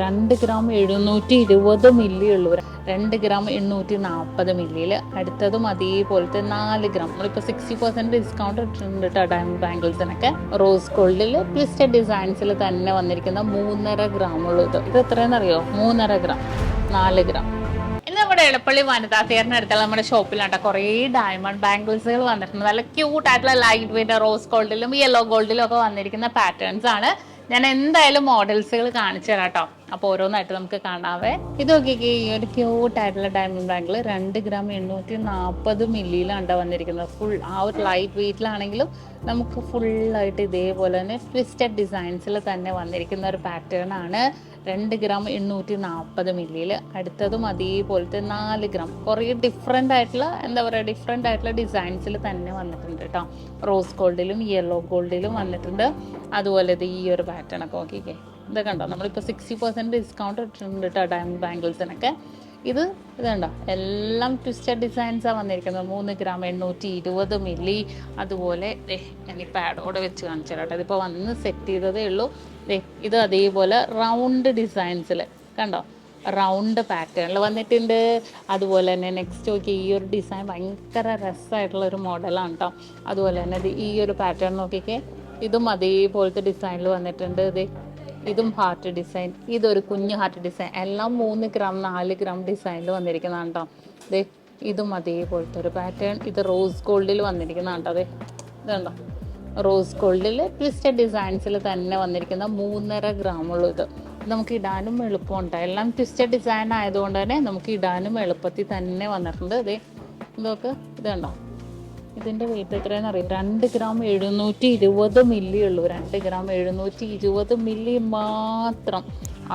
രണ്ട് ഗ്രാം എഴുന്നൂറ്റി ഇരുപത് മില്ലി ഉള്ളൂ രണ്ട് ഗ്രാം എണ്ണൂറ്റി നാൽപ്പത് മില്ലിയിൽ അടുത്തതും അതേപോലത്തെ നാല് ഗ്രാം നമ്മളിപ്പോൾ സിക്സ്റ്റി പെർസെന്റ് ഡിസ്കൗണ്ട് ഇട്ടിട്ടുണ്ട് കേട്ടോ ഡയമണ്ട് ബാംഗിൾസിനൊക്കെ. റോസ് ഗോൾഡിൽ ട്വിസ്റ്റഡ് ഡിസൈൻസിൽ തന്നെ വന്നിരിക്കുന്ന മൂന്നര ഗ്രാം ഉള്ളത് ഇത്. എത്രയെന്നറിയോ? മൂന്നര ഗ്രാം നാല് ഗ്രാം നമ്മുടെ എളുപ്പള്ളി വനിതാ തിയേറ്ററിന് അടുത്തുള്ള നമ്മുടെ ഷോപ്പിലാട്ടോ. കുറേ ഡയമണ്ട് ബാംഗിൾസുകൾ വന്നിട്ടുണ്ട്. നല്ല ക്യൂട്ട് ആയിട്ടുള്ള ലൈറ്റ് വെയിറ്റ് റോസ് ഗോൾഡിലും യെല്ലോ ഗോൾഡിലും ഒക്കെ വന്നിരിക്കുന്ന പാറ്റേൺസ് ആണ്. ഞാൻ എന്തായാലും മോഡൽസുകൾ കാണിച്ചു തരാം കേട്ടോ അപ്പോൾ ഓരോന്നായിട്ട് നമുക്ക് കാണാവേ. ഇത് നോക്കിക്കേ ഈ ഒരു ക്യൂട്ടായിട്ടുള്ള ഡയമണ്ട് ബാങ്കിൾ രണ്ട് ഗ്രാം എണ്ണൂറ്റി നാൽപ്പത് മില്ലിയിലാണ് വന്നിരിക്കുന്നത്. ഫുൾ ആ ഒരു ലൈറ്റ് വെയിറ്റിലാണെങ്കിലും നമുക്ക് ഫുള്ളായിട്ട് ഇതേപോലെ തന്നെ ട്വിസ്റ്റഡ് ഡിസൈൻസിൽ തന്നെ വന്നിരിക്കുന്ന ഒരു പാറ്റേൺ ആണ്. രണ്ട് ഗ്രാം എണ്ണൂറ്റി നാൽപ്പത് മില്ലിയിൽ അടുത്തതും അതേപോലത്തെ നാല് ഗ്രാം കുറേ ഡിഫറെന്റ് ആയിട്ടുള്ള എന്താ പറയുക ഡിഫറെന്റ് ആയിട്ടുള്ള ഡിസൈൻസിൽ തന്നെ വന്നിട്ടുണ്ട് കേട്ടോ റോസ് ഗോൾഡിലും യെല്ലോ ഗോൾഡിലും വന്നിട്ടുണ്ട്. അതുപോലെ ഈ ഒരു പാറ്റേൺ ഒക്കെ നോക്കിക്കേ. ഇത് കണ്ടോ? നമ്മളിപ്പോൾ സിക്സ്റ്റി പെർസെന്റ് ഡിസ്കൗണ്ട് ഇട്ടിട്ടുണ്ട് കേട്ടോ ഡയമണ്ട് ബാംഗിൾസിനൊക്കെ ഇത് ഇതുണ്ടോ എല്ലാം ട്വിസ്റ്റഡ് ഡിസൈൻസാണ് വന്നിരിക്കുന്നത്. മൂന്ന് ഗ്രാം എണ്ണൂറ്റി ഇരുപത് മില്ലി അതുപോലെ ഞാൻ ഈ പാഡോടെ വെച്ച് കാണിച്ചു കേട്ടോ ഇതിപ്പോൾ വന്ന് സെറ്റ് ചെയ്തതേ ഉള്ളൂ. ഇത് അതേപോലെ റൗണ്ട് ഡിസൈൻസിൽ കണ്ടോ? റൗണ്ട് പാറ്റേണിൽ വന്നിട്ടുണ്ട്. അതുപോലെ തന്നെ നെക്സ്റ്റ് നോക്കി ഈ ഒരു ഡിസൈൻ ഭയങ്കര രസമായിട്ടുള്ള ഒരു മോഡലാണ് കേട്ടോ അതുപോലെ തന്നെ ഈ ഒരു പാറ്റേൺ നോക്കിക്കേ ഇതും അതേപോലത്തെ ഡിസൈനിൽ വന്നിട്ടുണ്ട്. ഇത് ഇതും ഹാർട്ട് ഡിസൈൻ ഇതൊരു കുഞ്ഞു ഹാർട്ട് ഡിസൈൻ എല്ലാം മൂന്ന് ഗ്രാം നാല് ഗ്രാം ഡിസൈനിൽ വന്നിരിക്കുന്നതാണ് കേട്ടോ ദേ ഇതും അതേപോലത്തെ ഒരു പാറ്റേൺ ഇത് റോസ് ഗോൾഡിൽ വന്നിരിക്കുന്നതാണ് കേട്ടോ അതെ ഇതുണ്ടോ? റോസ് ഗോൾഡിൽ ട്വിസ്റ്റഡ് ഡിസൈൻസിൽ തന്നെ വന്നിരിക്കുന്ന മൂന്നര ഗ്രാമുള്ള ഇത്. നമുക്ക് ഇടാനും എളുപ്പമുണ്ട് എല്ലാം ട്വിസ്റ്റഡ് ഡിസൈൻ ആയതുകൊണ്ട് തന്നെ നമുക്ക് ഇടാനും എളുപ്പത്തിൽ തന്നെ വന്നിട്ടുണ്ട്. അതെ ഇതൊക്കെ ഇതുണ്ടോ? ഇതിന്റെ വെയിറ്റ് എത്രയാണെന്ന് അറിയാം രണ്ട് ഗ്രാം എഴുന്നൂറ്റി ഇരുപത് മില്ലി ഉള്ളൂ. രണ്ട് ഗ്രാം എഴുന്നൂറ്റി ഇരുപത് മില്ലി മാത്രം.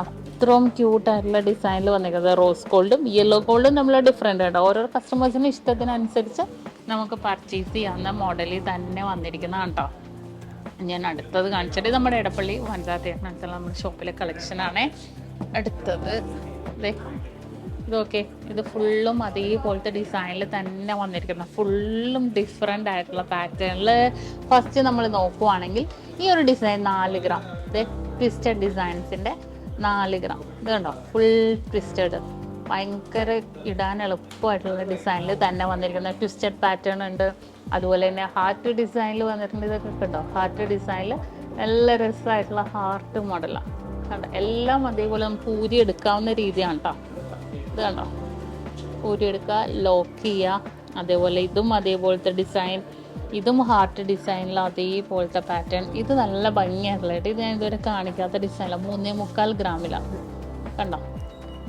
അത്രയും ക്യൂട്ടായിട്ടുള്ള ഡിസൈനിൽ വന്നിരിക്കുന്നത്. റോസ് ഗോൾഡും യെല്ലോ ഗോൾഡും നമ്മൾ ഡിഫറെന്റ് കേട്ടോ. ഓരോ കസ്റ്റമേഴ്സിന് ഇഷ്ടത്തിനനുസരിച്ച് നമുക്ക് പർച്ചേസ് ചെയ്യാവുന്ന മോഡലിൽ തന്നെ വന്നിരിക്കുന്നതാണ് കേട്ടോ. ഞാൻ അടുത്തത് കാണിച്ചിട്ട് നമ്മുടെ ഇടപ്പള്ളി വനിതാ തിയേറ്ററിനടുത്തുള്ള നമ്മുടെ ഷോപ്പിലെ കളക്ഷനാണേ അടുത്തത് ഇതൊക്കെ. ഇത് ഫുള്ളും അതേപോലത്തെ ഡിസൈനിൽ തന്നെ വന്നിരിക്കുന്ന. ഫുള്ളും ഡിഫറെന്റ് ആയിട്ടുള്ള പാറ്റേണിൽ ഫസ്റ്റ് നമ്മൾ നോക്കുവാണെങ്കിൽ ഈ ഒരു ഡിസൈൻ നാല് ഗ്രാം ഇത് ട്വിസ്റ്റഡ് ഡിസൈൻസിന്റെ നാല് ഗ്രാം ഇത് കണ്ടോ? ഫുൾ ട്വിസ്റ്റഡ് ഭയങ്കര ഇടാൻ എളുപ്പമായിട്ടുള്ള ഡിസൈനിൽ തന്നെ വന്നിരിക്കുന്ന. ട്വിസ്റ്റഡ് പാറ്റേൺ ഉണ്ട്. അതുപോലെ തന്നെ ഹാർട്ട് ഡിസൈനിൽ വന്നിട്ടുണ്ട്. ഇതൊക്കെ കണ്ടോ? ഹാർട്ട് ഡിസൈനിൽ നല്ല രസമായിട്ടുള്ള ഹാർട്ട് മോഡലാണ് കണ്ടോ? എല്ലാം അതേപോലെ നമുക്ക് ഊരി എടുക്കാവുന്ന രീതിയാണ് കേട്ടോ ഇത് കണ്ടോ ഊരിയെടുക്കുക ലോക്ക് ചെയ്യുക. അതേപോലെ ഇതും അതേപോലത്തെ ഡിസൈൻ ഇതും ഹാർട്ട് ഡിസൈനിൽ അതേപോലത്തെ പാറ്റേൺ ഇത് നല്ല ഭംഗിയായിട്ടുള്ള ഇത് ഞാൻ ഇതുവരെ കാണിക്കാത്ത ഡിസൈനിലാണ് മൂന്നേ മുക്കാൽ ഗ്രാമിലാണ് കണ്ടോ?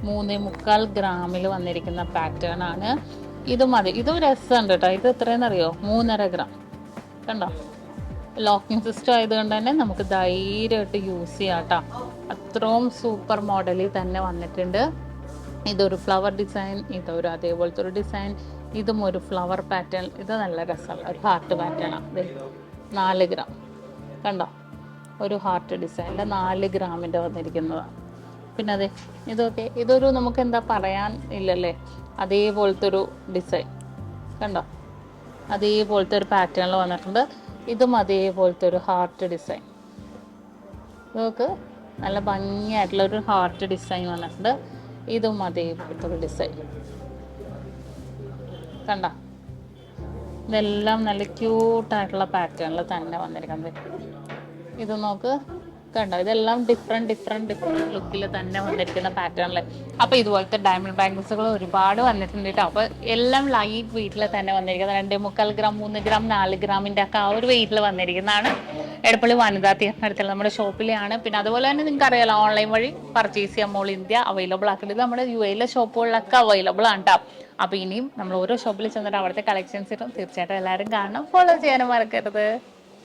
മൂന്നേ മുക്കാൽ ഗ്രാമിൽ വന്നിരിക്കുന്ന പാറ്റേൺ ആണ്. ഇത് മതി. ഇതും രസമുണ്ട് കേട്ടോ. ഇത് എത്രയെന്ന് അറിയോ? മൂന്നര ഗ്രാം. കണ്ടോ? ലോക്കിംഗ് സിസ്റ്റം ആയതുകൊണ്ട് തന്നെ നമുക്ക് ധൈര്യമായിട്ട് യൂസ് ചെയ്യാം കേട്ടോ. അത്രയും സൂപ്പർ മോഡലിൽ തന്നെ വന്നിട്ടുണ്ട്. ഇതൊരു ഫ്ലവർ ഡിസൈൻ ഇതൊരു അതേപോലത്തെ ഒരു ഡിസൈൻ ഇതും ഒരു ഫ്ലവർ പാറ്റേൺ ഇത് നല്ല രസമാണ്. ഒരു ഹാർട്ട് പാറ്റേണാണ് നാല് ഗ്രാം കണ്ടോ? ഒരു ഹാർട്ട് ഡിസൈനിൽ നാല് ഗ്രാമിന്റെ വന്നിരിക്കുന്നതാണ്. പിന്നെ അതെ ഇതൊക്കെ ഇതൊരു നമുക്ക് എന്താ പറയാൻ ഇല്ലല്ലേ? അതേപോലത്തെ ഒരു ഡിസൈൻ കണ്ടോ? അതേപോലത്തെ ഒരു പാറ്റേണിൽ വന്നിട്ടുണ്ട്. ഇതും അതേപോലത്തെ ഒരു ഹാർട്ട് ഡിസൈൻ ഇതൊക്കെ നല്ല ഭംഗിയായിട്ടുള്ള ഒരു ഹാർട്ട് ഡിസൈൻ വന്നിട്ടുണ്ട്. ഇതും അതേപോലത്തെ ഡിസൈൻ കണ്ട? ഇതെല്ലാം നല്ല ക്യൂട്ടായിട്ടുള്ള പാറ്റേണിൽ തന്നെ വന്നിരിക്കുന്നത്. ഇത് നോക്ക്. കണ്ടോ? ഇതെല്ലാം ഡിഫറെന്റ് ഡിഫറെന്റ് ഡിഫറെന്റ് ലുക്കിൽ തന്നെ വന്നിരിക്കുന്ന പാറ്റേണിൽ അപ്പൊ ഇതുപോലത്തെ ഡയമണ്ട് ബാംഗിൾസുകൾ ഒരുപാട് വന്നിട്ടുണ്ട് കേട്ടോ അപ്പൊ എല്ലാം ലൈറ്റ് വെയിറ്റിൽ തന്നെ വന്നിരിക്കുന്നത്. രണ്ട് മുക്കാൽ ഗ്രാം മൂന്ന് ഗ്രാം നാല് ഗ്രാമിന്റെ ഒക്കെ ആ ഒരു വെയിറ്റിൽ വന്നിരിക്കുന്നതാണ് എടപ്പള്ളി വനിതാ തിയേറ്ററിനടുത്തുള്ള നമ്മുടെ ഷോപ്പിലെയാണ്. പിന്നെ അതുപോലെ തന്നെ നിങ്ങൾക്ക് അറിയാലോ ഓൺലൈൻ വഴി പർച്ചേസ് ചെയ്യാൻ മോൾ ഇന്ത്യ അവൈലബിൾ ആക്കുന്നത് നമ്മുടെ യു എയിലെ ഷോപ്പുകളിലൊക്കെ അവൈലബിൾ ആണ് കേട്ടോ അപ്പോൾ ഇനിയും നമ്മൾ ഓരോ ഷോപ്പിൽ ചെന്നിട്ട് അവിടുത്തെ കളക്ഷൻസ് ഇട്ടും തീർച്ചയായിട്ടും എല്ലാവരും കാണണം. ഫോളോ ചെയ്യാനും മറക്കരുത്.